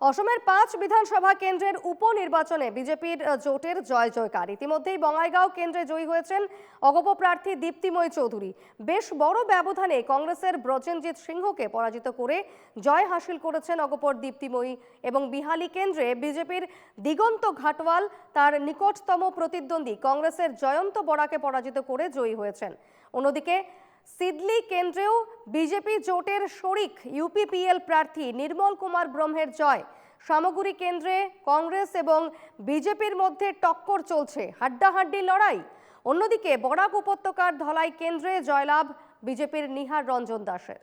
অসমের পাঁচ বিধানসভা কেন্দ্রের উপনির্বাচনে বিজেপির জোটের জয় জয়কার। ইতিমধ্যেই বঙ্গাইগাঁও কেন্দ্রে জয়ী হয়েছেন অগপ প্রার্থী দীপ্তিময়ী চৌধুরী। বেশ বড় ব্যবধানে কংগ্রেসের ব্রজেনজিৎ সিংহকে পরাজিত করে জয় হাসিল করেছেন অগপর দীপ্তিময়ী এবং বিহালি কেন্দ্রে বিজেপির দিগন্ত ঘাটওয়াল, তার নিকটতম প্রতিদ্বন্দ্বী কংগ্রেসের জয়ন্ত বড়াকে পরাজিত করে জয়ী হয়েছেন। অন্যদিকে সিদলি কেন্দ্রেও বিজেপি জোটের শরিক ইউপিপিএল প্রার্থী নির্মল কুমার ব্রহ্মের জয়। সামগুরি কেন্দ্রে কংগ্রেস এবং বিজেপির মধ্যে টক্কর চলছে, হাড্ডাহাড্ডি লড়াই। অন্যদিকে বরাক উপত্যকার ধলাই কেন্দ্রে জয়লাভ বিজেপির নিহার রঞ্জন দাসের।